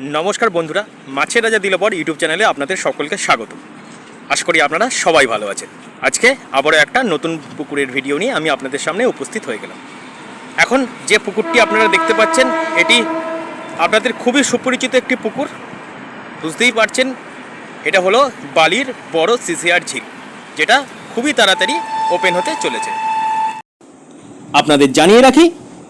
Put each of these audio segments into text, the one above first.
নমস্কার বন্ধুরা, মাছের রাজা দিলবর ইউটিউব চ্যানেলে আপনাদের সকলকে স্বাগত। আশা করি আপনারা সবাই ভালো আছেন। আজকে আবারও একটা নতুন পুকুরের ভিডিও নিয়ে আমি আপনাদের সামনে উপস্থিত হয়ে গেলাম। এখন যে পুকুরটি আপনারা দেখতে পাচ্ছেন, এটি আপনাদের খুবই সুপরিচিত একটি পুকুর। বুঝতেই পারছেন, এটা হলো বালির বড় সিসিআর ঝিল, যেটা খুবই তাড়াতাড়ি ওপেন হতে চলেছে। আপনাদের জানিয়ে রাখি,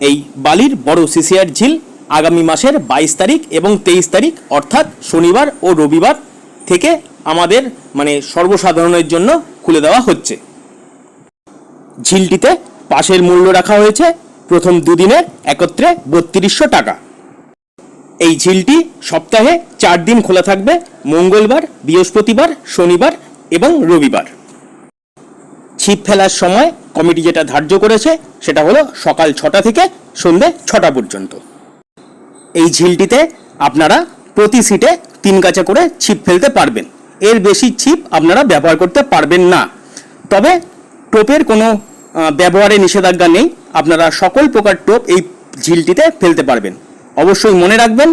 এই বালির বড় সিসিআর ঝিল আগামী মাসের বাইশ তারিখ এবং তেইশ তারিখ, অর্থাৎ শনিবার ও রবিবার থেকে আমাদের মানে সর্বসাধারণের জন্য খুলে দেওয়া হচ্ছে। ঝিলটিতে পাশের মূল্য রাখা হয়েছে প্রথম দুদিনে একত্রে বত্রিশশো টাকা। এই ঝিলটি সপ্তাহে চার দিন খোলা থাকবে, মঙ্গলবার, বৃহস্পতিবার, শনিবার এবং রবিবার। ছিপ ফেলার সময় কমিটি যেটা ধার্য করেছে সেটা হলো সকাল ছটা থেকে সন্ধে ছটা পর্যন্ত। এই ঝিলটিতে আপনারা প্রতি সিটে তিন কাচা করে ছিপ ফেলতে পারবেন। এর বেশি ছিপ আপনারা ব্যবহার করতে পারবেন না। তবে টোপের কোনো ব্যবহারে নিষেধাজ্ঞা নেই। আপনারা সকল প্রকার টোপ এই ঝিলটিতে ফেলতে পারবেন। অবশ্যই মনে রাখবেন,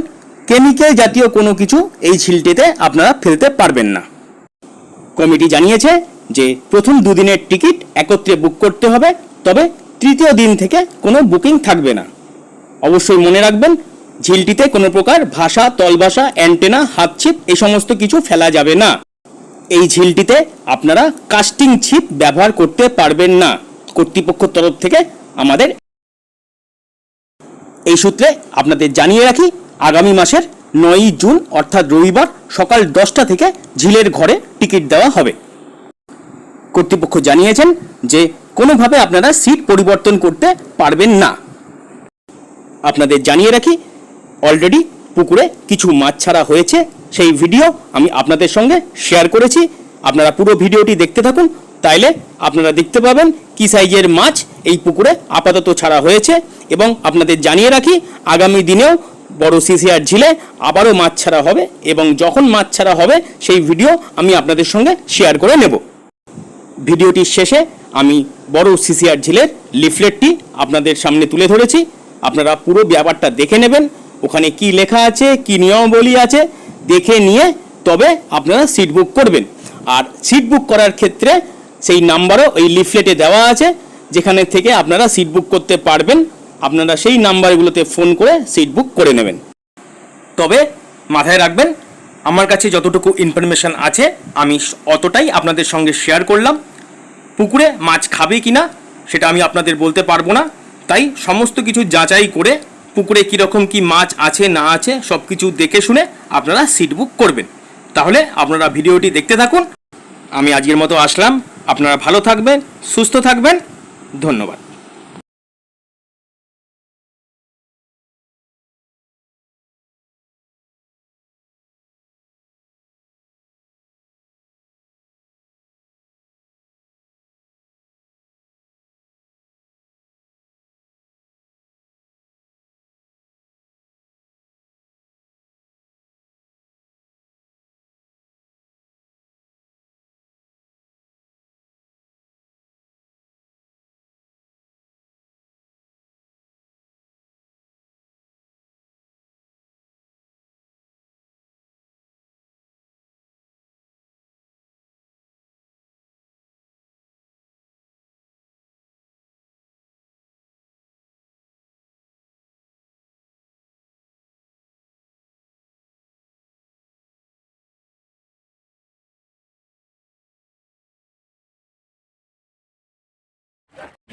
কেমিক্যাল জাতীয় কোনো কিছু এই ঝিলটিতে আপনারা ফেলতে পারবেন না। কমিটি জানিয়েছে যে, প্রথম দুদিনের টিকিট একত্রে বুক করতে হবে, তবে তৃতীয় দিন থেকে কোনো বুকিং থাকবে না। অবশ্যই মনে রাখবেন ঝিলটিতে কোনো প্রকার ভাষা, তলভাষা অ্যান্টেনা হাত ছিপ এই সমস্ত কিছু ফেলা যাবে না। এই ঝিলটিতে আপনারা কাস্টিং ছিপ ব্যবহার করতে পারবেন না। কর্তৃপক্ষ তরফ থেকে আমাদের এই সূত্রে আপনাদের জানিয়ে রাখি, আগামী মাসের নয়ই জুন, অর্থাৎ রবিবার সকাল দশটা থেকে ঝিলের ঘরে টিকিট দেওয়া হবে। কর্তৃপক্ষ জানিয়েছেন যে কোনোভাবে আপনারা সিট পরিবর্তন করতে পারবেন না। আপনাদের জানিয়ে রাখি অলরেডি পুকুরে কিছু মাছ ছাড়া হয়েছে। সেই ভিডিও আমি আপনাদের সঙ্গে শেয়ার করেছি। আপনারা পুরো ভিডিওটি দেখতে থাকুন। তাইলে আপনারা দেখতে পাবেন কি সাইজের মাছ এই পুকুরে আপাতত ছাড়া হয়েছে এবং আপনাদের জানিয়ে রাখি, আগামী দিনেও বড় সিসিআর ঝিলে আবারও মাছ ছাড়া হবে এবং যখন মাছ ছাড়া হবে সেই ভিডিও আমি আপনাদের সঙ্গে শেয়ার করে নেব। ভিডিওটির শেষে আমি বড় সিসিআর ঝিলের লিফলেটটি আপনাদের সামনে তুলে ধরেছি। আপনারা পুরো ব্যাপারটা দেখে নেবেন। ওখানে কি লেখা আছে, কি নিয়মাবলী আছে, দেখে নিয়ে তবে আপনারা সিট বুক করবেন। আর সিট বুক করার ক্ষেত্রে সেই নাম্বারও ওই লিফলেটে দেওয়া আছে, যেখানে থেকে আপনারা সিট বুক করতে পারবেন। আপনারা সেই নাম্বারগুলোতে ফোন করে সিট বুক করে নেবেন। তবে মাথায় রাখবেন, আমার কাছে যতটুকু ইনফরমেশন আছে, আমি অতটাই আপনাদের সঙ্গে শেয়ার করলাম। পুকুরে মাছ খাবে কি না সেটা আমি আপনাদের বলতে পারব না। তাই সমস্ত কিছু যাচাই করে পুকুরে কীরকম কি মাছ আছে, না আছে সব কিছু দেখে শুনে আপনারা সিট বুক করবেন। তাহলে আপনারা ভিডিওটি দেখতে থাকুন। আমি আজকের মতো আসলাম। আপনারা ভালো থাকবেন, সুস্থ থাকবেন। ধন্যবাদ।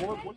What, what